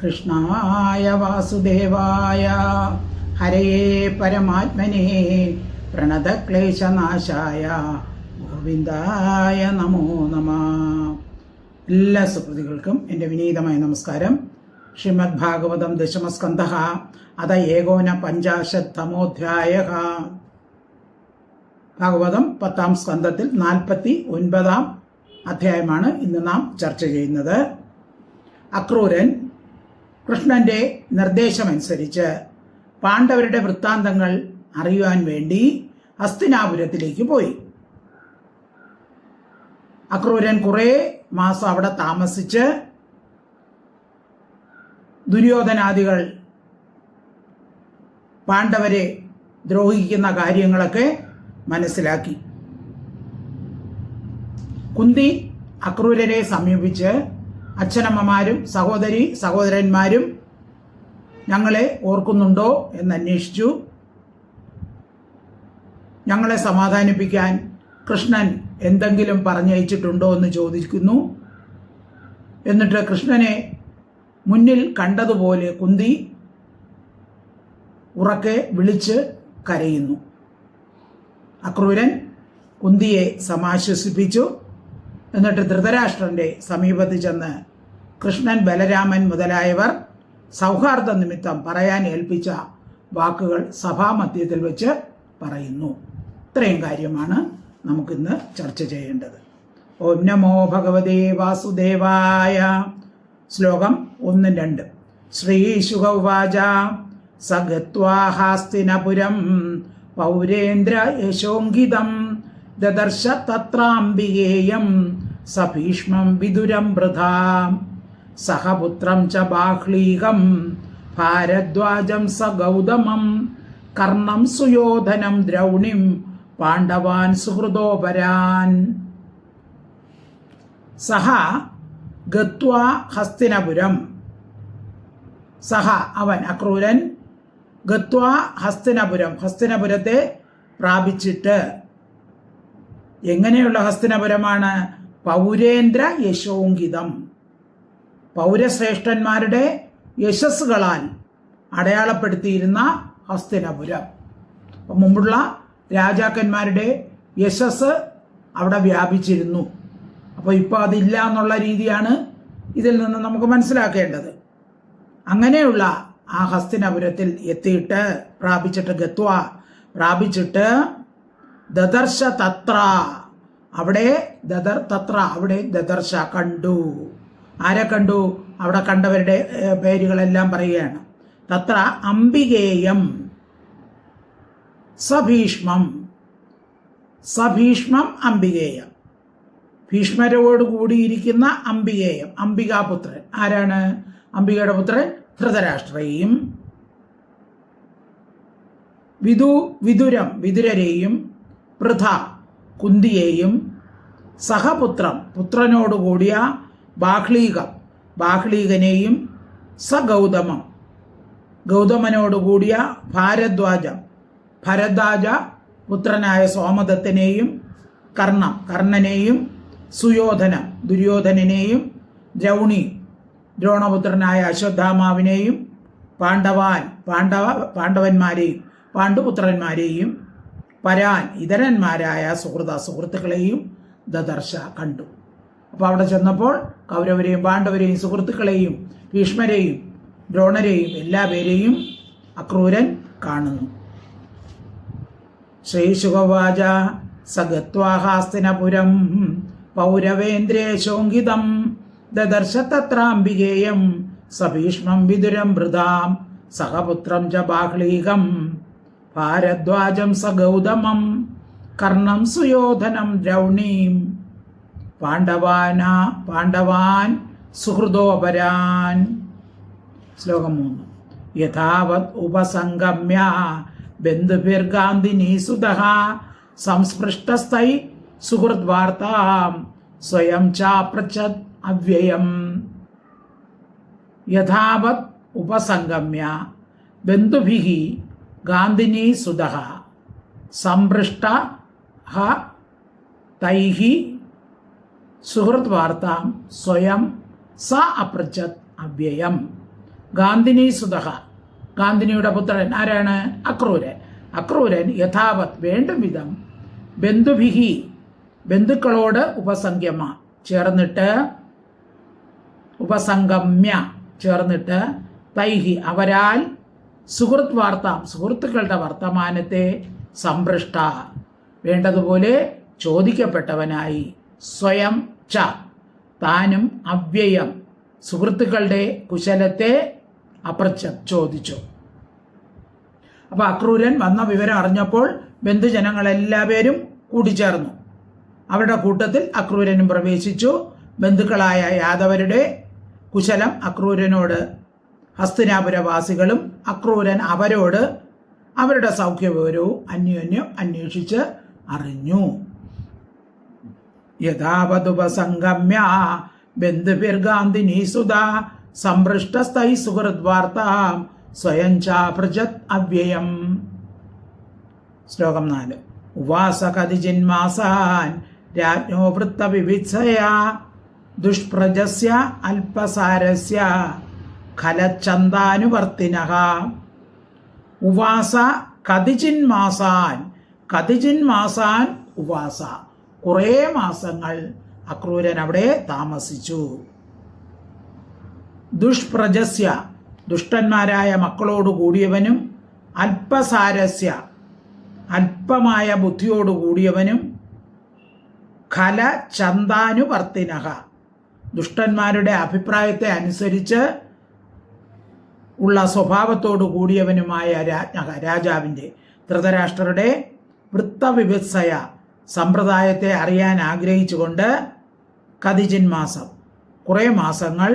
കൃഷ്ണായ വാസുദേവായ ഹരയേ പരമാത്മനെ പ്രണതക്ലേശനാശായ ഗോവിന്ദായ നമോ നമ. എല്ലാ സുഹൃത്തുക്കൾക്കും എന്റെ വിനീതമായ നമസ്കാരം. ശ്രീമദ് ഭാഗവതം ദശമസ്കന്ധ അത ഏകോന പഞ്ചാശത്തമോധ്യായ ഭാഗവതം പത്താം സ്കന്ധത്തിൽ നാൽപ്പത്തി ഒൻപതാം അധ്യായമാണ് ഇന്ന് നാം ചർച്ച ചെയ്യുന്നത്. അക്രൂരൻ കൃഷ്ണന്റെ നിർദ്ദേശമനുസരിച്ച് പാണ്ഡവരുടെ വൃത്താന്തങ്ങൾ അറിയുവാൻ വേണ്ടി ഹസ്തിനാപുരത്തിലേക്ക് പോയി. അക്രൂരൻ കുറേ മാസം അവിടെ താമസിച്ച് ദുര്യോധനാദികൾ പാണ്ഡവരെ ദ്രോഹിക്കുന്ന കാര്യങ്ങളൊക്കെ മനസ്സിലാക്കി. കുന്തി അക്രൂരരെ സമീപിച്ച് അച്ഛനമ്മമാരും സഹോദരി സഹോദരന്മാരും ഞങ്ങളെ ഓർക്കുന്നുണ്ടോ എന്ന് അന്വേഷിച്ചു. ഞങ്ങളെ സമാധാനിപ്പിക്കാൻ കൃഷ്ണൻ എന്തെങ്കിലും പറഞ്ഞയച്ചിട്ടുണ്ടോ എന്ന് ചോദിക്കുന്നു. എന്നിട്ട് കൃഷ്ണനെ മുന്നിൽ കണ്ടതുപോലെ കുന്തി ഉറക്കെ വിളിച്ച് കരയുന്നു. അക്രൂരൻ കുന്തിയെ സമാശ്വസിപ്പിച്ചു. എന്നിട്ട് ധൃതരാഷ്ട്രന്റെ സമീപത്ത് ചെന്ന് കൃഷ്ണൻ ബലരാമൻ മുതലായവർ സൗഹാർദ്ദ നിമിത്തം പറയാൻ ഏൽപ്പിച്ച വാക്കുകൾ സഭാമധ്യത്തിൽ വെച്ച് പറയുന്നു. ഇത്രയും കാര്യമാണ് നമുക്കിന്ന് ചർച്ച ചെയ്യേണ്ടത്. ഓം നമോ ഭഗവതേ വാസുദേവായ. ശ്ലോകം ഒന്നും രണ്ട്. ശ്രീശുഗവാച സഗത്വാഹാസ്തിനപുരം. പൗരേന്ദ്ര യശോങ്കിതം. ദദർശ തത്രാംബികേയം. സഭീഷ്മം വിദുരം വൃഥാ. സഹപുത്രം ച ബാഹ്ലീകം. ഭാരദ്വാജം സ ഗൗതമം കർണം സുയോധനം ദ്രൗണിം. പാണ്ഡവാൻ സുഹൃദോപരാൻ. സഹ ഗത്വാ ഹസ്തിനപുരം. സഹ അവൻ അക്രൂരൻ. ഗത്വാ ഹസ്തിനപുരം. ഹസ്തിനപുരത്തെ പ്രാപിച്ചിട്ട്. എങ്ങനെയുള്ള ഹസ്തിനപുരമാണ്? പൗരേന്ദ്ര യശോങ്കിതം പൗരശ്രേഷ്ഠന്മാരുടെ യശസ്സുകളാൽ അടയാളപ്പെടുത്തിയിരുന്ന ഹസ്തിനപുരം. മുമ്പുള്ള രാജാക്കന്മാരുടെ യശസ് അവിടെ വ്യാപിച്ചിരുന്നു. അപ്പോൾ ഇപ്പോൾ അതില്ല എന്നുള്ള രീതിയാണ് ഇതിൽ നിന്ന് നമുക്ക് മനസ്സിലാക്കേണ്ടത്. അങ്ങനെയുള്ള ആ ഹസ്തിനപുരത്തിൽ എത്തിയിട്ട് പ്രാപിച്ചിട്ട് ഗത്വ പ്രാപിച്ചിട്ട് ദദർശ തത്ര അവിടെ ദദർ തത്ര അവിടെ ദദർശ കണ്ടു. ആരെ കണ്ടു? അവിടെ കണ്ടവരുടെ പേരുകളെല്ലാം പറയുകയാണ്. തത്ര അംബികേയം സഭീഷ്മം. സഭീഷ്മം അംബികേയം. ഭീഷ്മരോട് കൂടിയിരിക്കുന്ന അംബികേയം അംബികാപുത്രൻ. ആരാണ്? അംബികയുടെ പുത്രൻ ധൃതരാഷ്ട്രയും. വിദു വിദുരം വിദുരരെയും. പൃഥ കുന്തിയെയും സഹപുത്രം പുത്രനോടുകൂടിയ ബാഹ്ലീകം ബാഹ്ലീകനെയും സഗൗതമം ഗൗതമനോടുകൂടിയ ഭാരദ്വാജ ഭരദ്വാജ പുത്രനായ സോമദത്തനെയും കർണം കർണനെയും സുയോധന ദുര്യോധനനെയും ദ്രൗണി ദ്രോണപുത്രനായ അശ്വത്ഥാമാവിനെയും പാണ്ഡവാൻ പാണ്ഡവ പാണ്ഡവന്മാരെയും പാണ്ഡുപുത്രന്മാരെയും പരാൻ ഇതരന്മാരായ സുഹൃത സുഹൃത്തുക്കളെയും ദദർശ കണ്ടു. അപ്പോൾ അവിടെ ചെന്നപ്പോൾ കൗരവരെയും പാണ്ഡവരെയും സുഹൃത്തുക്കളെയും ഭീഷ്മരെയും ദ്രോണരെയും എല്ലാ പേരെയും അക്രൂരൻ കാണുന്നു. ശ്രീശുഗവാച സഗത്വാഹാസ്തിനപുരം പൗരവേന്ദ്രേശോങ്കിതം ദദർശ തത്രാംബികേയം സഭീഷ്മം വിദുരം വൃതാം സഹപുത്രം ച ബാഹ്ലീകം ഭാരദ്വാജം സ ഗൗതമം കർണം സുയോധനം ദ്രൗണീം പാണ്ഡവാന പാണ്ഡവാൻ സുഹൃദോപരാൻ. ശ്ലോകം മൂന്ന്. യഥാവത് ഉപസംഗമ്യ ബന്ധുഭിർഗാന്ധിനീസുത സംസ്പൃഷ്ടസ്ഥൈ സുഹൃദ്വാർത്താം സ്വയം ചാപ്രചത് അവ്യയം. യഥാവത് ഉപസംഗമ്യ ബന്ധുഭി ഗാന്ധിനി സുത സംപൃഷ്ട തൈഹി സുഹൃത് വാർത്താം സ്വയം സ അപ്രച്ചത് അവ്യയം. ഗാന്ധിനി സുതഹ ഗാന്ധിനിയുടെ പുത്രൻ ആരാണ്? അക്രൂരൻ. അക്രൂരൻ യഥാവത് വേണ്ടും വിധം ബന്ധുഭിഹി ബന്ധുക്കളോട് ഉപസംഗമ ചേർന്നിട്ട് ഉപസംഗമ്യ ചേർന്നിട്ട് തൈഹി അവരാൽ സുഹൃത്ത് വാർത്ത സുഹൃത്തുക്കളുടെ വർത്തമാനത്തെ സംപൃഷ്ട. വേണ്ടതുപോലെ ചോദിക്കപ്പെട്ടവനായി സ്വയം ച. താനും അവ്യയം. സുഹൃത്തുക്കളുടെ കുശലത്തെ അപ്രച്ച ചോദിച്ചു. അപ്പൊ അക്രൂരൻ വന്ന വിവരം അറിഞ്ഞപ്പോൾ ബന്ധുജനങ്ങളെല്ലാവരും കൂടിച്ചേർന്നു. അവരുടെ കൂട്ടത്തിൽ അക്രൂരനും പ്രവേശിച്ചു. ബന്ധുക്കളായ യാദവരുടെ കുശലം അക്രൂരനോട് ഹസ്തിനാപുരവാസികളും അക്രൂരൻ അവരോട് അവരുടെ സൗഖ്യവിവരവും അന്യോന്യം അന്വേഷിച്ച് അറിഞ്ഞു. യഥാവതുപസംഗമ്യ ബന്ധുഭിർഗാന്ധിനി സുത സംപൃഷ്ടസ്ഥൈ സുഹൃദ്വാർത്താം സ്വയം ചാപൃജത് അവ്യയം. ശ്ലോകം നാല്. ഉവാസ കതിജിന്മാസാൻ രാജ്ഞോ വൃത്തവിവിത്സയാ ദുഷ്പ്രജസ്യ അല്പസാരസ്യ ഖലച്ചന്താനുവർത്തിനഃ ഉവാസ കതിജിൻ മാസാൻ കതിജിൻ മാസാൻ ഉവാസ. കുറേ മാസങ്ങൾ അക്രൂരൻ അവിടെ താമസിച്ചു. ദുഷ്പ്രജസ്യ ദുഷ്ടന്മാരായ മക്കളോട് കൂടിയവനും അല്പസാരസ്യ അല്പമായ ബുദ്ധിയോട് കൂടിയവനും ഖല ചന്താനുവർത്തിനഹ ദുഷ്ടന്മാരുടെ അഭിപ്രായത്തെ അനുസരിച്ച് ഉള്ള സ്വഭാവത്തോടു കൂടിയവനുമായ രാജ്ഞ രാജാവിന്റെ ധൃതരാഷ്ട്രരുടെ വൃത്തവിവത്സയ സമ്പ്രദായത്തെ അറിയാൻ ആഗ്രഹിച്ചുകൊണ്ട് കതിജിൻ മാസം കുറേ മാസങ്ങൾ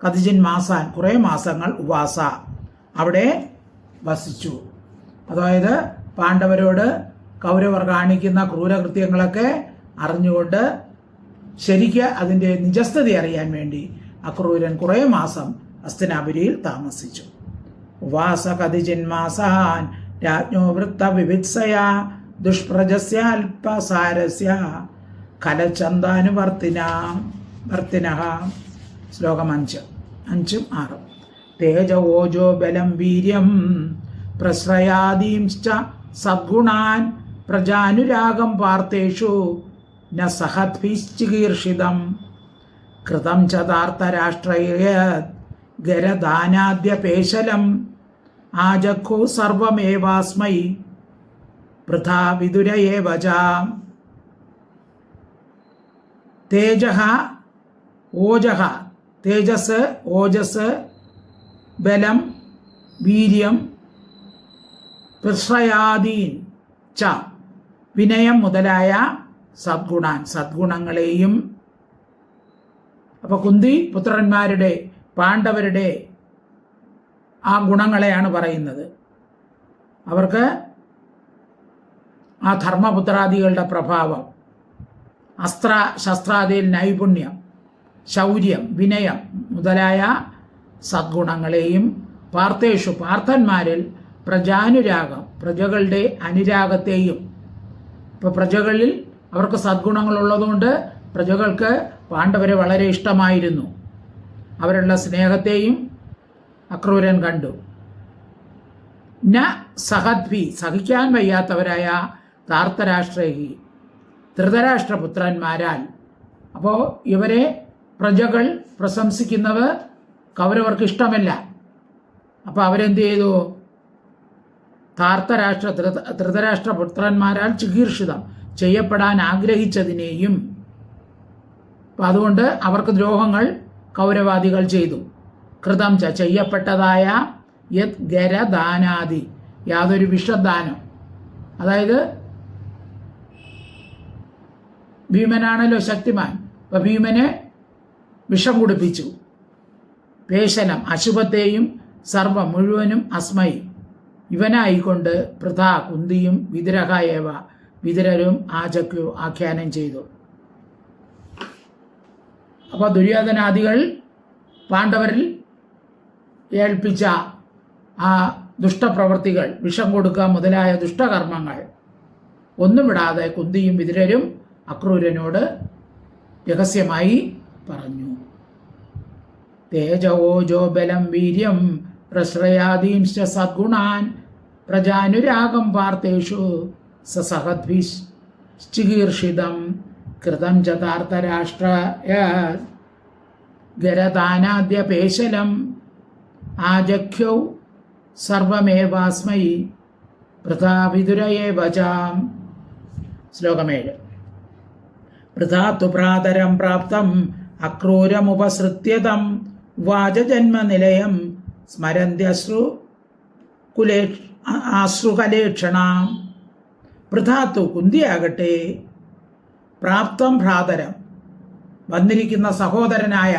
കതിജിൻ മാസാൻ കുറേ മാസങ്ങൾ ഉപാസ അവിടെ വസിച്ചു. അതായത് പാണ്ഡവരോട് കൗരവർ കാണിക്കുന്ന ക്രൂരകൃത്യങ്ങളൊക്കെ അറിഞ്ഞുകൊണ്ട് ശരിക്ക് അതിന്റെ നിജസ്ഥിതി അറിയാൻ വേണ്ടി അക്രൂരൻ കുറേ മാസം അസ്തനാപുരിയിൽ താമസിച്ചു. ഉവാസ കതിജിന്മാസാൻ രാജ്ഞോ വൃത്ത വിവിത്സയാ ദുഷ്പ്രജസ്യ അല്പസാരസ്യ കലചന്താനുവർത്തിന വർത്തിന ശ്ലോകം അഞ്ച്. അഞ്ചും ആറും. തേജ ഓജോ ബലം വീര്യം പ്രശ്രയാദീംശ്ച സദ്ഗുണാൻ പ്രജാനുരാഗം പാർത്തേഷു ന സഹദ്ഭിശ്ചികീർഷിതം. കൃതം ച താർത്തരാഷ്ട്രയത് ഗരദാനാദ്യപേശലം ആജഖു സർവമേവാസ്മൈ. വൃഥാ വിദുരയേ വച. തേജ ഓജ. തേജസ് ഓജസ്. ബലം വീര്യം പ്രശ്രയാദീൻ ച. വിനയം മുതലായ സദ്ഗുണാൻ സദ്ഗുണങ്ങളെയും. അപ്പൊ കുന്തി പുത്രന്മാരുടെ പാണ്ഡവരുടെ ആ ഗുണങ്ങളെയാണ് പറയുന്നത്. അവർക്ക് ആ ധർമ്മപുത്രാദികളുടെ പ്രഭാവം അസ്ത്ര ശസ്ത്രാദിയിൽ നൈപുണ്യം ശൗര്യം വിനയം മുതലായ സദ്ഗുണങ്ങളെയും പാർത്തേഷു പാർത്ഥന്മാരിൽ പ്രജാനുരാഗം പ്രജകളുടെ അനുരാഗത്തെയും ഇപ്പോൾ പ്രജകളിൽ അവർക്ക് സദ്ഗുണങ്ങളുള്ളതുകൊണ്ട് പ്രജകൾക്ക് പാണ്ഡവരെ വളരെ ഇഷ്ടമായിരുന്നു. അവരുടെ സ്നേഹത്തെയും അക്രൂരൻ കണ്ടു. ന സഹദ്വി സഹിക്കാൻ വയ്യാത്തവരായ താർത്തരാഷ്ട്രേഹി ധൃതരാഷ്ട്രപുത്രന്മാരാൽ. അപ്പോൾ ഇവരെ പ്രജകൾ പ്രശംസിക്കുന്നത് കൗരവർക്ക് ഇഷ്ടമല്ല അപ്പോൾ അവരെന്ത് ചെയ്തു? താർത്തരാഷ്ട്ര ധൃത ധൃതരാഷ്ട്രപുത്രന്മാരാൽ ചികീർഷിതം ചെയ്യപ്പെടാൻ ആഗ്രഹിച്ചതിനെയും. അപ്പം അതുകൊണ്ട് അവർക്ക് ദ്രോഹങ്ങൾ കൗരവാദികൾ ചെയ്തു. കൃതം ച ചെയ്യപ്പെട്ടതായ യത് ഗരദാനാദി. യാതൊരു വിഷദാനം അതായത് ഭീമനാണല്ലോ ശക്തിമാൻ. അപ്പൊ ഭീമനെ വിഷം കുടിപ്പിച്ചു. പേശനം അശുഭത്തെയും സർവം മുഴുവനും അസ്മയി ഇവനായിക്കൊണ്ട് പൃഥ കുന്തിയും വിതിരഹ ഏവ. വിതിരരും ആചക്യു ആഖ്യാനം ചെയ്തു. അപ്പോൾ ദുര്യോധനാദികൾ പാണ്ഡവരിൽ ഏൽപ്പിച്ച ആ ദുഷ്ടപ്രവൃത്തികൾ വിഷം കൊടുക്കുക മുതലായ ദുഷ്ടകർമ്മങ്ങൾ ഒന്നും വിടാതെ കുന്തിയും വിതിരരും അക്രൂരനോട് രഹസ്യമായി പറഞ്ഞു. തേജവോജോ ബലം വീര്യം പ്രശ്രയാദീംശ സദ്ഗുണാൻ പ്രജാനുരാഗം പാർത്തേഷു സസഹദ്ഭിശ്ചികീർഷിതം കൃതം ച താർത്തരാഷ്ട്രയ ഗരദാനാദ്യപേശലം ആജഖ്യൗ സർവമേവാസ്മൈ വൃഥാവിതുരയേ വചാം ശ്ലോകമേഴ്. വൃഥാത്തു പ്രാതരം പ്രാപ്തം അക്രൂരമുപസൃത്യതം വാചജന്മനിലയം സ്മരന്ത്യശ്രു കുലേ ആശ്രുകലേക്ഷണാം വൃഥാത്തു കുന്തിയാകട്ടെ. പ്രാപ്തം ഭ്രാതരം. വന്നിരിക്കുന്ന സഹോദരനായ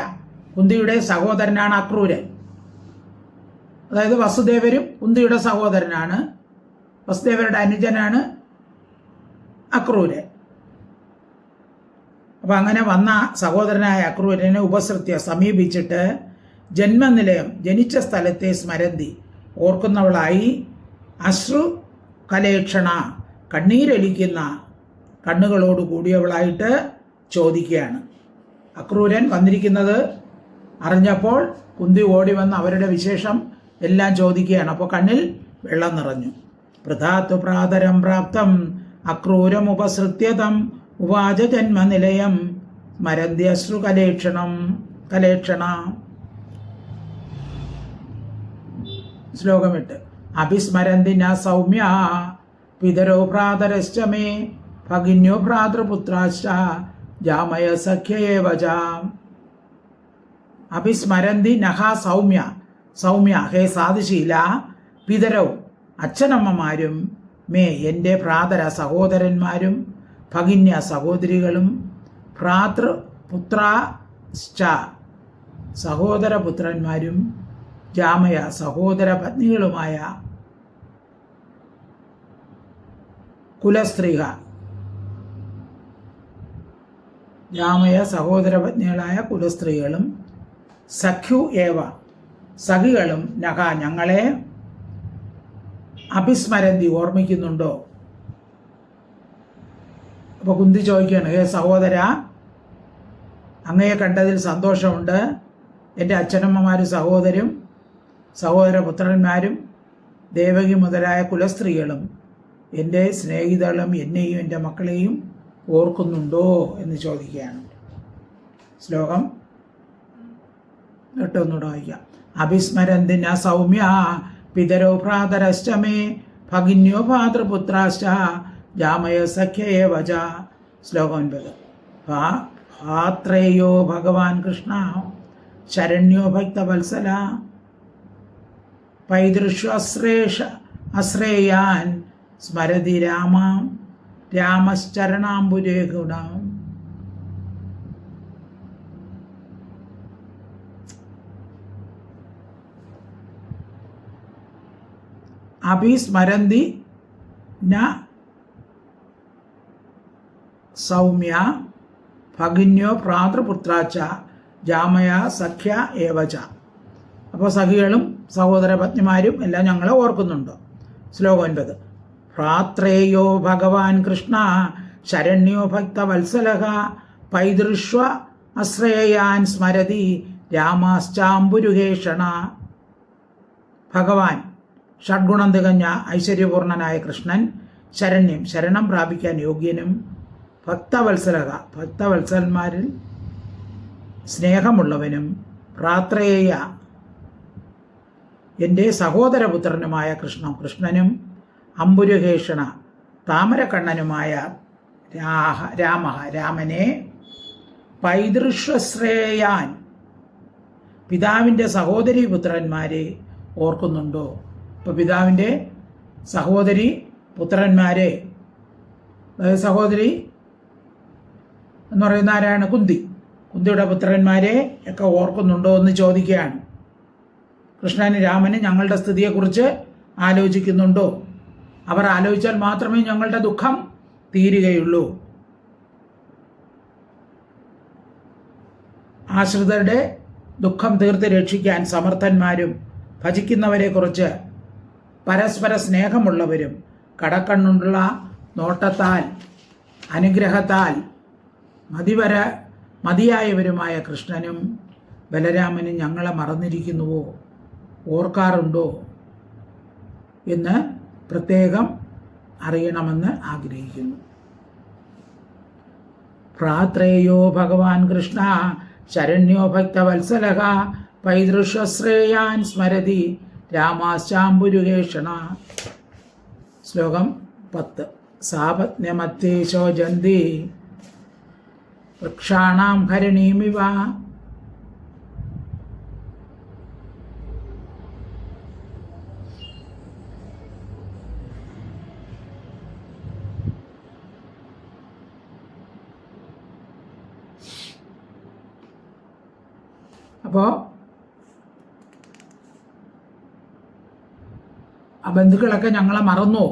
കുന്തിയുടെ സഹോദരനാണ് അക്രൂരൻ. അതായത് വസുദേവരും കുന്തിയുടെ സഹോദരനാണ്. വസുദേവരുടെ അനുജനാണ് അക്രൂരൻ. അപ്പം അങ്ങനെ വന്ന സഹോദരനായ അക്രൂരനെ ഉപസൃത്യ സമീപിച്ചിട്ട് ജന്മനിലയം ജനിച്ച സ്ഥലത്തെ സ്മരന്തി ഓർക്കുന്നവളായി അശ്രു കലേക്ഷണ കണ്ണീരൊലിക്കുന്ന കണ്ണുകളോട് കൂടിയവളായിട്ട് ചോദിക്കുകയാണ്. അക്രൂരൻ വന്നിരിക്കുന്നത് അറിഞ്ഞപ്പോൾ കുന്തി ഓടി വന്ന് അവരുടെ വിശേഷം എല്ലാം ചോദിക്കുകയാണ്. അപ്പോൾ കണ്ണിൽ വെള്ളം നിറഞ്ഞു. പ്രധാത്തു പ്രാതരം പ്രാപ്തം അക്രൂരം ഉപസൃത്യതം ഉപാച ജന്മനിലയം മരന്ത്യശ്രു കലേക്ഷണം കലേക്ഷണ. ശ്ലോകമിട്ട് അഭിസ്മരന്തി സൗമ്യ പിതരോ ഭ്രാതരശ്ച മേ ഭഗിന്യോ ഭ്രാതൃപുത്രാശ്ച ജാമയ സഖ്യയേവ അഭിസ്മരന്തി നഹ സൗമ്യ. സൗമ്യ ഹേ സാധുശീല പിതരവും അച്ഛനമ്മമാരും മേ എന്റെ ഭ്രാതര സഹോദരന്മാരും ഭഗിന്യ സഹോദരികളും ഭ്രാതൃ പുത്രാശ്ച സഹോദരപുത്രന്മാരും ജാമയ സഹോദര പത്നികളുമായ കുലസ്ത്രീക ജാമയ സഹോദരപത്നികളായ കുലസ്ത്രീകളും സഖ്യു ഏവ സഖികളും നഹ ഞങ്ങളെ അഭിസ്മരന്തി ഓർമ്മിക്കുന്നുണ്ടോ? അപ്പോൾ കുന്തി ചോദിക്കുകയാണ് ഏ സഹോദര അങ്ങയെ കണ്ടതിൽ സന്തോഷമുണ്ട്. എന്റെ അച്ഛനമ്മമാരും സഹോദരും സഹോദരപുത്രന്മാരും ദേവകി മുതലായ കുലസ്ത്രീകളും എന്റെ സ്നേഹിതകളും എന്നെയും എന്റെ മക്കളെയും ഓർക്കുന്നുണ്ടോ എന്ന് ചോദിക്കുകയാണ്. ശ്ലോകം കേട്ടൊന്നുകൂടെ വായിക്കാം. അഭിസ്മരന്തിന സൗമ്യ പിതരോ ഭ്രാതരശ്ചമേ ഭഗിന്യോ ഭാതൃപുത്രാശ്ച ജാമയ സഖ്യയെ വച. ശ്ലോകം ഒൻപത്. ഭാത്രേയോ ഭഗവാൻ കൃഷ്ണ ശരണ്യോ ഭക്തവത്സല പൈതൃശ്വശ്രേഷ അശ്രേയാൻ സ്മരതി രാമാം. രാമശ്ചരണാംബുരേ ഗുണം അഭിസ്മരന്തി ന സൗമ്യ ഭഗിന്യോ ഭ്രാതൃപുത്രാച്ച ജാമയ സഖ്യ ഏവച. അപ്പോൾ സഖികളും സഹോദര പത്നിമാരും എല്ലാം ഞങ്ങളെ ഓർക്കുന്നുണ്ട്? ശ്ലോകം ഒൻപത്. ഭ്രാത്രേയോ ഭഗവാൻ കൃഷ്ണ ശരണ്യോ ഭക്തവത്സലഹ പൈതൃഷ്വ അശ്രേയാൻ സ്മരതി രാമാശ്ചാംബുരുഹേഷണ. ഭഗവാൻ ഷഡ്ഗുണം തികഞ്ഞ ഐശ്വര്യപൂർണനായ കൃഷ്ണൻ ശരണ്യം ശരണം പ്രാപിക്കാൻ യോഗ്യനും ഭക്തവത്സലക ഭക്തവത്സലന്മാരിൽ സ്നേഹമുള്ളവനും പ്രാത്രേയ എന്റെ സഹോദരപുത്രനുമായ കൃഷ്ണ കൃഷ്ണനും അമ്പുരുഹേഷണ താമരകണ്ണനുമായ രാഹ രാമ രാമനെ പൈതൃശ്വശ്രേയാൻ പിതാവിന്റെ സഹോദരി പുത്രന്മാരെ ഓർക്കുന്നുണ്ടോ? ഇപ്പോൾ പിതാവിന്റെ സഹോദരി പുത്രന്മാരെ സഹോദരി എന്ന് പറയുന്ന ആരാണ്? കുന്തി. കുന്തിയുടെ പുത്രന്മാരെ ഒക്കെ ഓർക്കുന്നുണ്ടോ എന്ന് ചോദിക്കുകയാണ്. കൃഷ്ണന് രാമന് ഞങ്ങളുടെ സ്ഥിതിയെക്കുറിച്ച് ആലോചിക്കുന്നുണ്ടോ? അവർ ആലോചിച്ചാൽ മാത്രമേ ഞങ്ങളുടെ ദുഃഖം തീരുകയുള്ളൂ. ആശ്രിതരുടെ ദുഃഖം തീർത്ത് രക്ഷിക്കാൻ സമർത്ഥന്മാരും ഭജിക്കുന്നവരെക്കുറിച്ച് പരസ്പര സ്നേഹമുള്ളവരും കടക്കണ്ണുള്ള നോട്ടത്താൽ അനുഗ്രഹത്താൽ മതിവര മതിയായവരുമായ കൃഷ്ണനും ബലരാമനും ഞങ്ങളെ മറന്നിരിക്കുന്നുവോ? ഓർക്കാറുണ്ടോ? എന്ന് പ്രത്യേകം അറിയണമെന്ന് ആഗ്രഹിക്കുന്നു. പ്രാത്രേയോ ഭഗവാൻ കൃഷ്ണ ശരണ്യോ ഭക്തവത്സലക പൈതൃശ്വശ്രേയാൻ സ്മരതി രാമാശാംബുരുകേഷണ ശ്ലോകം പത്ത്. സാപത്ന്യമത്തേ ശോചന്തി. വൃക്ഷാണാം ഹരണീമിവ. അപ്പോൾ ആ ബന്ധുക്കളൊക്കെ ഞങ്ങളെ മറന്നോ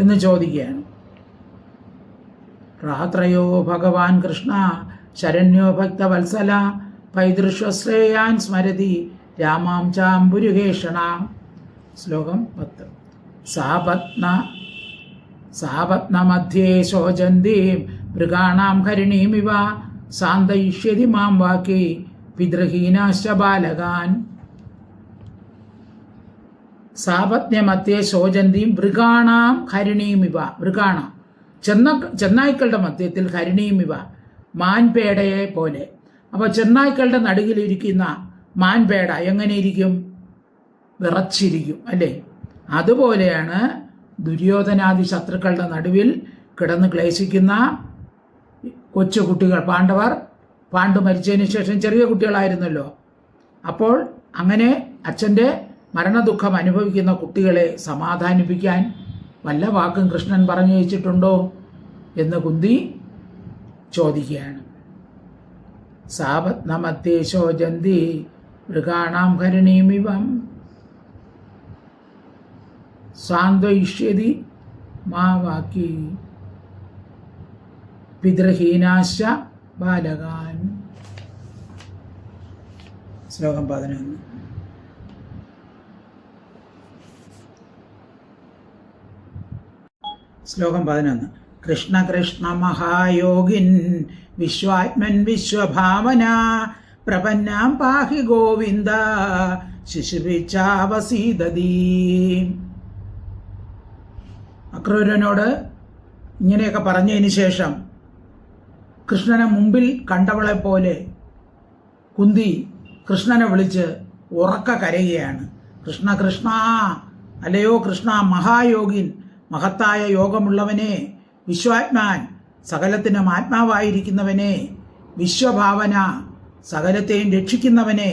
എന്ന് ചോദിക്കുകയാണ്. രാത്രയോ ഭഗവാൻ കൃഷ്ണ ശരണ്യോ ഭക്തവത്സല പൈതൃശ്വശ്രേയാൻ സ്മരതി രാമാം ചാംബുരുകേഷണ. ശ്ലോകം പത്ത്. സാപത്ന മധ്യേ ശോചന്തീം മൃഗാണാം ഹരിണീമിവ സാന്തയിഷ്യതി മാം വാക്കി പിതൃഹീനാശ ബാലകാൻ. സാപത്ന്യമധ്യേ ശോചന്തിയും മൃഗാണാം ഇവ മൃഗാണ. ചെന്ന ചെന്നായ്ക്കളുടെ മധ്യത്തിൽ ഹരിണീമിവ മാൻപേടയെ പോലെ. അപ്പോൾ ചെന്നായ്ക്കളുടെ നടുകിലിരിക്കുന്ന മാൻപേട എങ്ങനെ ഇരിക്കും വിറച്ചിരിക്കും അല്ലേ? അതുപോലെയാണ് ദുര്യോധനാദി ശത്രുക്കളുടെ നടുവിൽ കിടന്ന് ക്ലേശിക്കുന്ന കൊച്ചു കുട്ടികൾ പാണ്ഡവർ പാണ്ഡു മരിച്ചതിന് ശേഷം ചെറിയ കുട്ടികളായിരുന്നല്ലോ. അപ്പോൾ അങ്ങനെ അച്ഛന്റെ മരണദുഃഖം അനുഭവിക്കുന്ന കുട്ടികളെ സമാധാനിപ്പിക്കാൻ വല്ല വാക്കും കൃഷ്ണൻ പറഞ്ഞു വെച്ചിട്ടുണ്ടോ എന്ന് കുന്തി ചോദിക്കുകയാണ്. സാപത്നമത്തേ ശോചന്തി മൃഗാണാം ഹരിണീമിവം സാന്ത്വയിഷ്യതി മാ വാക്കി പിതൃഹീനാശ ബാലകാൻ. ശ്ലോകം പതിനൊന്ന്. ശ്ലോകം പതിനൊന്ന്. കൃഷ്ണ കൃഷ്ണ മഹായോഗിൻ വിശ്വാത്മൻ വിശ്വഭാവന പ്രപന്നാം പാഹി ഗോവിന്ദ ശിശുപിച്ചാവസീതീ അക്രൂരനോട് ഇങ്ങനെയൊക്കെ പറഞ്ഞതിന് ശേഷം കൃഷ്ണനെ മുമ്പിൽ കണ്ടവളെ പോലെ കുന്തി കൃഷ്ണനെ വിളിച്ച് ഉറക്ക കരയുകയാണ്. കൃഷ്ണ കൃഷ്ണ അല്ലയോ കൃഷ്ണ മഹായോഗിൻ മഹത്തായ യോഗമുള്ളവനെ വിശ്വാത്മാൻ സകലത്തിനും ആത്മാവായിരിക്കുന്നവനെ വിശ്വഭാവന സകലത്തെയും രക്ഷിക്കുന്നവനെ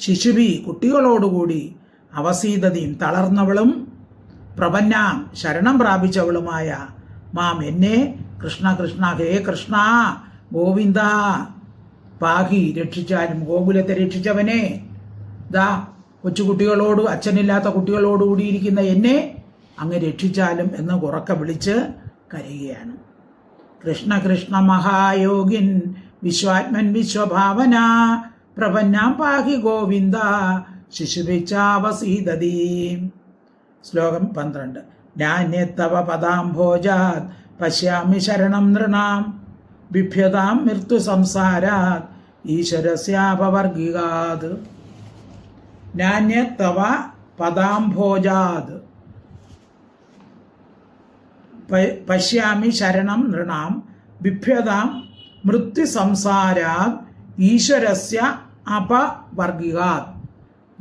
ശിശുബി കുട്ടികളോടുകൂടി അവസീതതയും തളർന്നവളും പ്രപന്നാം ശരണം പ്രാപിച്ചവളുമായ മാം എന്നെ കൃഷ്ണ കൃഷ്ണ ഹേ കൃഷ്ണ ഗോവിന്ദ. പാഹി രക്ഷിച്ചാലും ഗോകുലത്തെ രക്ഷിച്ചവനെ. ദാ കൊച്ചുകുട്ടികളോട് അച്ഛനില്ലാത്ത കുട്ടികളോട് കൂടിയിരിക്കുന്ന എന്നെ അങ്ങ് രക്ഷിച്ചാലും എന്ന് ഉറക്ക വിളിച്ച് കരയുകയാണ്. കൃഷ്ണ കൃഷ്ണ മഹായോഗിൻ വിശ്വാത്മൻ വിശ്വഭാവന പ്രപന്നാം പാഹി ഗോവിന്ദ ശിശുഭിച്ചാവസീതീ ശ്ലോകം പന്ത്രണ്ട്. നാന്യത്തവ പദാംഭോജാത് പശ്യാമി ശരണം നൃണാം. ബിഭ്യതാം മൃത്യു സംസാരാത്. ഈശ്വരസ്യാപവർഗികാത്. നാന്യത്തവ പദാംഭോജാത് പശ്യാമി ശരണം നൃണാം. ബിഭ്യതാം മൃത്യു സംസാരാത്. ഈശ്വരസ്യ അപവർഗികാത്.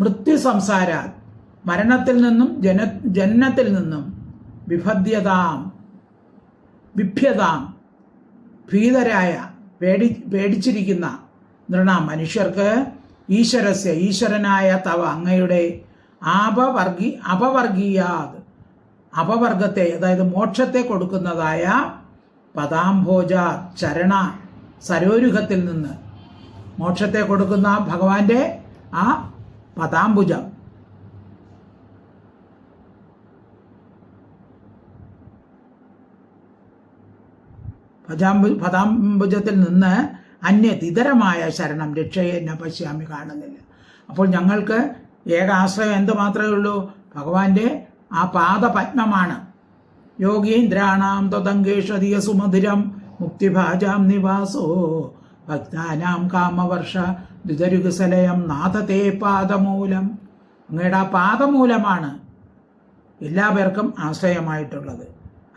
മൃത്യു സംസാരാത്. മരണത്തിൽ നിന്നും ജന ജന്മത്തിൽ നിന്നും വിഭദ്യതാം. വിഭ്യതാം ഭീതരായ പേടി പേടിച്ചിരിക്കുന്ന നൃണ മനുഷ്യർക്ക് ഈശ്വരസ്യ ഈശ്വരനായ തവ അങ്ങയുടെ ആപവർഗി അപവർഗീയാത് അപവർഗത്തെ അതായത് മോക്ഷത്തെ കൊടുക്കുന്നതായ പദാംഭോജ ചരണ സരോരുഹത്തിൽ നിന്ന് മോക്ഷത്തെ കൊടുക്കുന്ന ഭഗവാന്റെ ആ പദാംബുജം പദാംബു പദാംബുജത്തിൽ നിന്ന് അന്യതിതരമായ ശരണം രക്ഷയെ എന്നെ പശ്യാമി കാണുന്നില്ല. അപ്പോൾ ഞങ്ങൾക്ക് ഏക ആശ്രയം എന്ത് മാത്രമേ ഉള്ളൂ? ഭഗവാന്റെ ആ പാദപത്മമാണ്. യോഗീന്ദ്രാണാം ത്വതങ്കേഷധിയ സുമധുരം മുക്തിഭാജാം നിവാസോ. ഭക്താനാം കാമവർഷ ദുതരുകുസലയം നാഥത്തെ പാദമൂലം. അങ്ങയുടെ ആ പാദമൂലമാണ് എല്ലാ പേർക്കും ആശ്രയമായിട്ടുള്ളത്.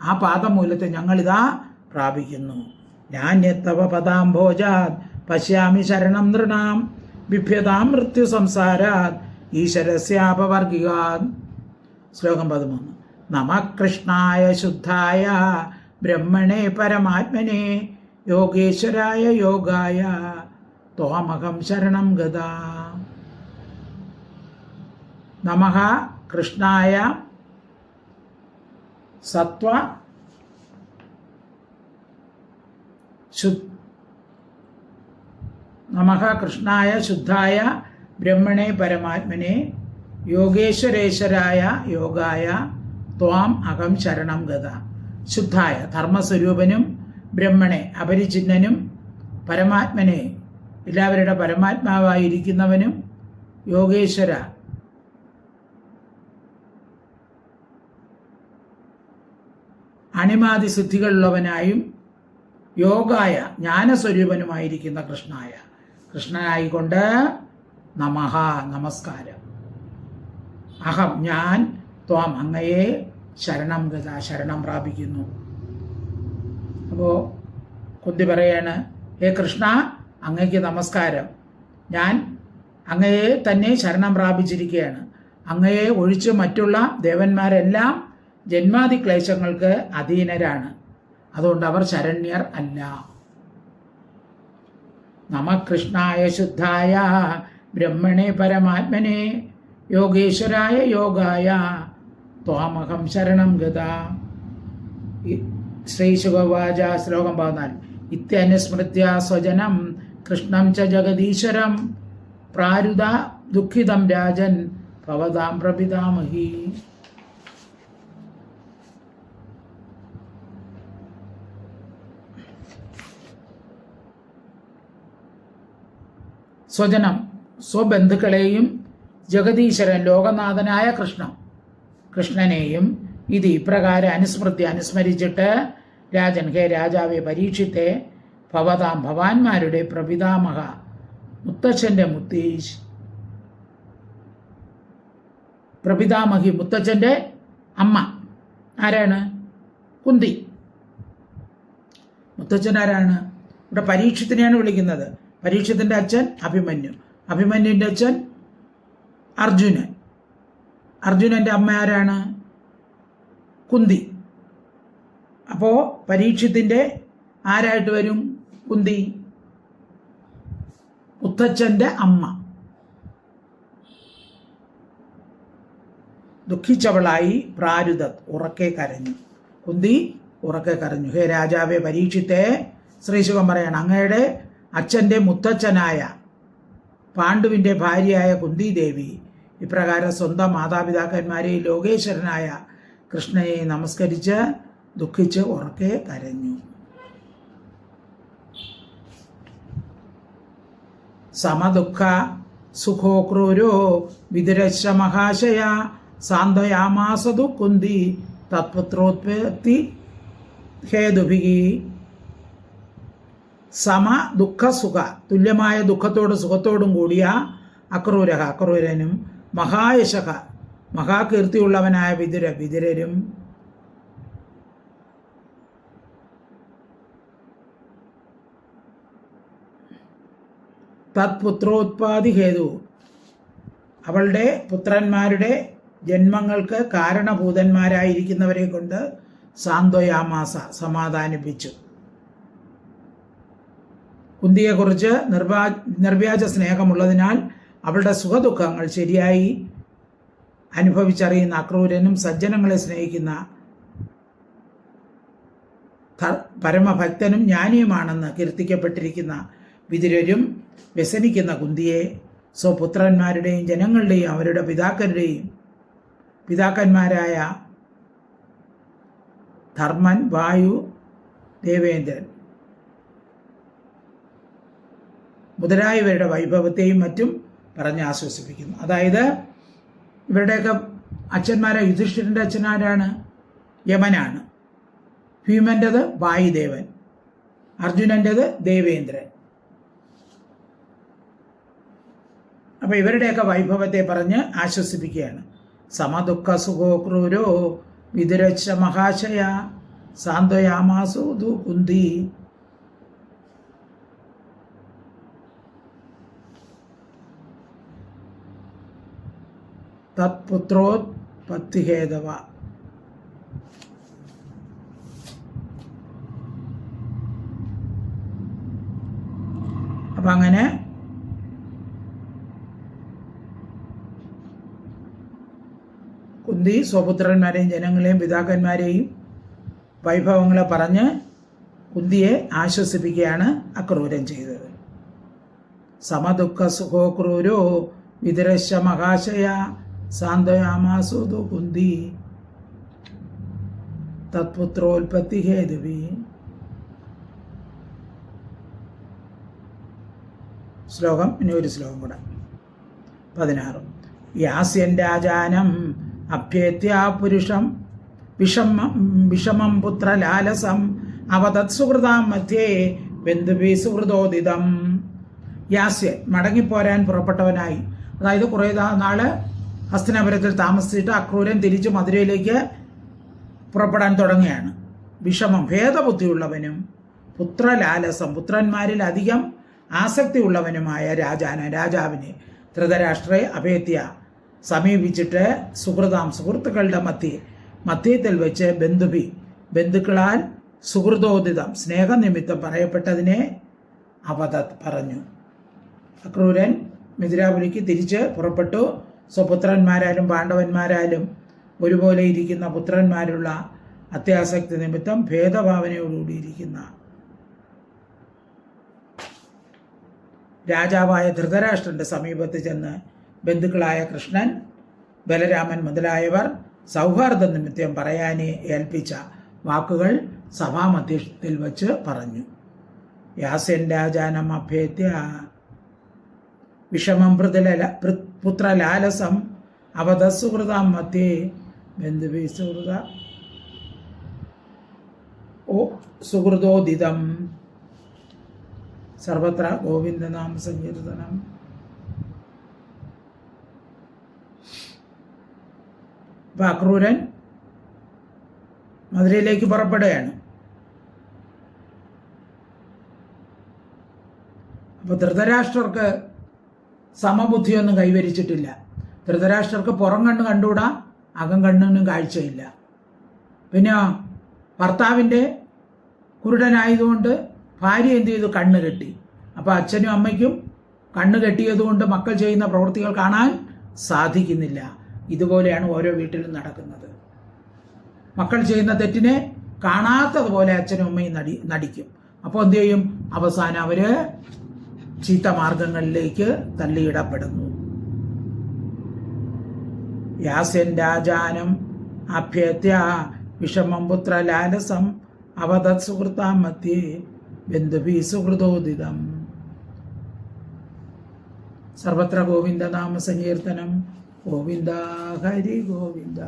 ആ പാദമൂലത്തെ ഞങ്ങളിതാ പ്രാപിക്കുന്നു. ഞാന്യത്തവ പദാംഭോജാത് പശ്യാമി ശരണം നൃണാം. ബിഭ്യതാം മൃത്യു സംസാരാത്. ഈശ്വരസ്യാപവർഗികാത്. ശ്ലോകം പതിമൂന്ന്. നമ കൃഷ്ണായ ശുദ്ധായ ബ്രഹ്മണേ പരമാത്മനെ യോഗേശ്വരായ യോഗായ തോമകം ശരണം ഗതാ. നമ കൃഷ്ണായ സത്വ ശു കൃഷ്ണായ ശുദ്ധായ ബ്രഹ്മണേ പരമാത്മനെ യോഗേശ്വരേശ്വരായ യോഗായ ത്വാം അകം ശരണം ഗത. ശുദ്ധായ ധർമ്മസ്വരൂപനും ബ്രഹ്മണെ അപരിചിഹ്നനും പരമാത്മനെ എല്ലാവരുടെ പരമാത്മാവായിരിക്കുന്നവനും യോഗേശ്വര അണിമാതി സിദ്ധികളുള്ളവനായും യോഗായ ജ്ഞാനസ്വരൂപനുമായിരിക്കുന്ന കൃഷ്ണായ. കൃഷ്ണനായിക്കൊണ്ട് നമഹ നമസ്കാരം. അഹം ഞാൻ ത്വാം അങ്ങയെ ശരണം ഗത ശരണം പ്രാപിക്കുന്നു. അപ്പോൾ കുന്തി പറയാണ് ഹേ കൃഷ്ണ അങ്ങയ്ക്ക് നമസ്കാരം. ഞാൻ അങ്ങയെ തന്നെ ശരണം പ്രാപിച്ചിരിക്കുകയാണ് അങ്ങയെ ഒഴിച്ച് മറ്റുള്ള ദേവന്മാരെല്ലാം ജന്മാതി ക്ലേശങ്ങൾക്ക് അധീനരാണ്. അതുകൊണ്ട് അവർ ശരണ്യർ അല്ല. നമ കൃഷ്ണായ ശുദ്ധായ ബ്രഹ്മണേ പരമാത്മനെ യോഗേശ്വരായ യോഗായ ത്വാമഹം ശരണം ഗത. ശ്രീ ശുഭവാച ശ്ലോകം പതിനാല്. ഇത്യനുസ്മൃത്യ സ്വജനം കൃഷ്ണം ച ജഗദീശ്വരം പ്രാരുത ദുഃഖിതം രാജൻ ഭവതാം പ്രപിതാമഹി. സ്വജനം സ്വബന്ധുക്കളെയും ജഗദീശ്വരൻ ലോകനാഥനായ കൃഷ്ണ കൃഷ്ണനെയും ഇത് ഇപ്രകാരം അനുസ്മൃതി അനുസ്മരിച്ചിട്ട് രാജൻ ഹേ രാജാവെ പരീക്ഷിത്തെ ഭവതാം ഭവാന്മാരുടെ പ്രപിതാമഹ മുത്തച്ഛന്റെ മുത്തീഷ് പ്രപിതാമഹി മുത്തച്ഛന്റെ അമ്മ. ആരാണ്? കുന്തി. മുത്തച്ഛൻ ആരാണ്? ഇവിടെ പരീക്ഷത്തിനെയാണ് വിളിക്കുന്നത്. പരീക്ഷത്തിന്റെ അച്ഛൻ അഭിമന്യു. അഭിമന്യുവിന്റെ അച്ഛൻ അർജുനൻ. അർജുനന്റെ അമ്മ ആരാണ്? കുന്തി. അപ്പോൾ പരീക്ഷത്തിന്റെ ആരായിട്ട് വരും കുന്തി? മുത്തച്ഛന്റെ അമ്മ. ദുഃഖിച്ചവളായി പ്രാരുത ഉറക്കെ കരഞ്ഞു. കുന്തി ഉറക്കെ കരഞ്ഞു. ഹേ രാജാവെ പരീക്ഷിത്തെ. ശ്രീശുഖം പറയണം. അങ്ങയുടെ അച്ഛന്റെ മുത്തച്ഛനായ പാണ്ഡുവിന്റെ ഭാര്യയായ കുന്തിദേവി ഇപ്രകാരം സ്വന്തം മാതാപിതാക്കന്മാരെ ലോകേശ്വരനായ കൃഷ്ണയെ നമസ്കരിച്ച് ദുഃഖിച്ച് ഉറക്കെ കരഞ്ഞു. സമദുഃഖ സുഖോക്രൂരോ ക്രൂരോ വിതുരശ മഹാശയ സാന്ത്വയാമാസതു കുന്തി തത്പുത്രോത്പത്തി ഹേതുഭികി സമ ദുഃഖ സുഖ. തുല്യമായ ദുഃഖത്തോടും സുഖത്തോടും കൂടിയ അക്രൂരഹ അക്രൂരനും മഹായശക മഹാകീർത്തിയുള്ളവനായ വിതുര വിതുരരും തത്പുത്രോത്പാദി ഹേതു അവളുടെ പുത്രന്മാരുടെ ജന്മങ്ങൾക്ക് കാരണഭൂതന്മാരായിരിക്കുന്നവരെ കൊണ്ട് സാന്ത്വയാമാസ സമാധാനിപ്പിച്ചു. കുന്തിയെക്കുറിച്ച് നിർവാ നിർവ്യാജ സ്നേഹമുള്ളതിനാൽ അവളുടെ സുഖദുഃഖങ്ങൾ ശരിയായി അനുഭവിച്ചറിയുന്ന അക്രൂരനും സജ്ജനങ്ങളെ സ്നേഹിക്കുന്ന പരമഭക്തനും ജ്ഞാനിയുമാണെന്ന് കീർത്തിക്കപ്പെട്ടിരിക്കുന്ന വിതുരരും വ്യസനിക്കുന്ന കുന്തിയെ സ്വപുത്രന്മാരുടെയും ജനങ്ങളുടെയും അവരുടെ പിതാക്കരുടെയും പിതാക്കന്മാരായ ധർമ്മൻ വായു ദേവേന്ദ്രൻ മുതലായവരുടെ വൈഭവത്തെയും മറ്റും പറഞ്ഞ് ആശ്വസിപ്പിക്കുന്നു. അതായത് ഇവരുടെയൊക്കെ അച്ഛന്മാരെ യുധിഷ്ഠിരന്റെ അച്ഛനാരാണ് യമനാണ്. ഭീമന്റെത് വായുദേവൻ അർജുനന്റെത് ദേവേന്ദ്രൻ. അപ്പോൾ ഇവരുടെയൊക്കെ വൈഭവത്തെ പറഞ്ഞ് ആശ്വസിപ്പിക്കുകയാണ്. സമദുഃഖ സുഖോ ക്രൂരോ വിതുരക്ഷ മഹാശയ സാന്ത്വയാമാസോ ദു കുന്തി. തത്പുത്രോത്പത്തിഹേതവ. അപ്പം അങ്ങനെ കുന്തി സ്വപുത്രന്മാരെയും ജനങ്ങളെയും പിതാക്കന്മാരെയും വൈഭവങ്ങളെ പറഞ്ഞ് കുന്തിയെ ആശ്വസിപ്പിക്കുകയാണ് അക്രൂരൻ ചെയ്തത്. സമദുഃഖ സുഖോ ക്രൂരോ വിദുരശ മഹാശയ സാന്ത്വയാമാസുതു കുന്തി തത്പുത്രോൽപത്തി ഹേതുവി ശ്ലോകം ഇനി ഒരു ശ്ലോകം കൂടെ. പതിനാറ്. യാസ്യൻ രാജാനം അഭ്യേത്യ പുരുഷം വിഷമം വിഷമം പുത്രലാലസം അവതത് സുഹൃതാം മധ്യേ ബന്ധുവി സുഹൃതോദിതം. യാസ്യൻ മടങ്ങിപ്പോരാൻ പുറപ്പെട്ടവനായി. അതായത് കുറേ നാൾ ഹസ്തനാപുരത്തിൽ താമസിച്ചിട്ട് അക്രൂരൻ തിരിച്ച് മധുരയിലേക്ക് പുറപ്പെടാൻ തുടങ്ങുകയാണ്. വിഷമം ഭേദബുദ്ധിയുള്ളവനും പുത്രലാലസം പുത്രന്മാരിൽ അധികം ആസക്തിയുള്ളവനുമായ രാജാന രാജാവിനെ ധൃതരാഷ്ട്രയെ അഭേത്യ സമീപിച്ചിട്ട് സുഹൃതാം സുഹൃത്തുക്കളുടെ മധ്യ മധ്യത്തിൽ വെച്ച് ബന്ധുബി ബന്ധുക്കളാൽ സുഹൃതോദിതം സ്നേഹനിമിത്തം പറയപ്പെട്ടതിനെ അവതത് പറഞ്ഞു. അക്രൂരൻ മിഥിരാപുരിക്ക് തിരിച്ച് പുറപ്പെട്ടു. സ്വപുത്രന്മാരാലും പാണ്ഡവന്മാരാലും ഒരുപോലെ ഇരിക്കുന്ന പുത്രന്മാരുള്ള അത്യാസക്തി നിമിത്തം ഭേദഭാവനയോടുകൂടിയിരിക്കുന്ന രാജാവായ ധൃതരാഷ്ട്രന്റെ സമീപത്ത് ചെന്ന് ബന്ധുക്കളായ കൃഷ്ണൻ ബലരാമൻ മുതലായവർ സൗഹാർദ്ദ നിമിത്തം പറയാനെ ഏൽപ്പിച്ച വാക്കുകൾ സഭാമധ്യത്തിൽ വച്ച് പറഞ്ഞു. യാസ്യൻ രാജാനം അഭ്യത്യ വിഷമം പുത്രലാലസം അവധസുഹൃതാം മധ്യേ ബന്ധുവി സുഹൃത ഓ സുഹൃതോദിതം. സർവത്ര ഗോവിന്ദനാമ സങ്കീർത്തനം. അപ്പൊ അക്രൂരൻ മധുരയിലേക്ക് പുറപ്പെടുകയാണ്. അപ്പൊ ധൃതരാഷ്ട്രർക്ക് സമബുദ്ധിയൊന്നും കൈവരിച്ചിട്ടില്ല. ധൃതരാഷ്ട്രർക്ക് പുറം കണ്ണ് കണ്ടുകൂടാ അകം കണ്ണൊന്നും കാഴ്ചയില്ല. പിന്നെ ഭർത്താവിന്റെ കുരുടനായതുകൊണ്ട് ഭാര്യ എന്ത് ചെയ്തു? കണ്ണ് കെട്ടി. അപ്പോൾ അച്ഛനും അമ്മയ്ക്കും കണ്ണ് കെട്ടിയതുകൊണ്ട് മക്കൾ ചെയ്യുന്ന പ്രവൃത്തികൾ കാണാൻ സാധിക്കുന്നില്ല. ഇതുപോലെയാണ് ഓരോ വീട്ടിലും നടക്കുന്നത്. മക്കൾ ചെയ്യുന്ന തെറ്റിനെ കാണാത്തതുപോലെ അച്ഛനും അമ്മയും നടി നടിക്കും. അപ്പോൾ എന്തു ചെയ്യും? അവസാനം അവർ ചീത്ത മാർഗങ്ങളിലേക്ക് തള്ളിയിടപ്പെടുന്നു. യാസ്യൻ രാജാനം അഭ്യത്യ വിഷമം പുത്ര ലാലസം അവതത് സുഹൃത്താം മധ്യേ ബന്ധുഭി സുഹൃതോദിതം സർവത്ര ഗോവിന്ദനാമ സങ്കീർത്തനം ഗോവിന്ദ ഹരി ഗോവിന്ദ.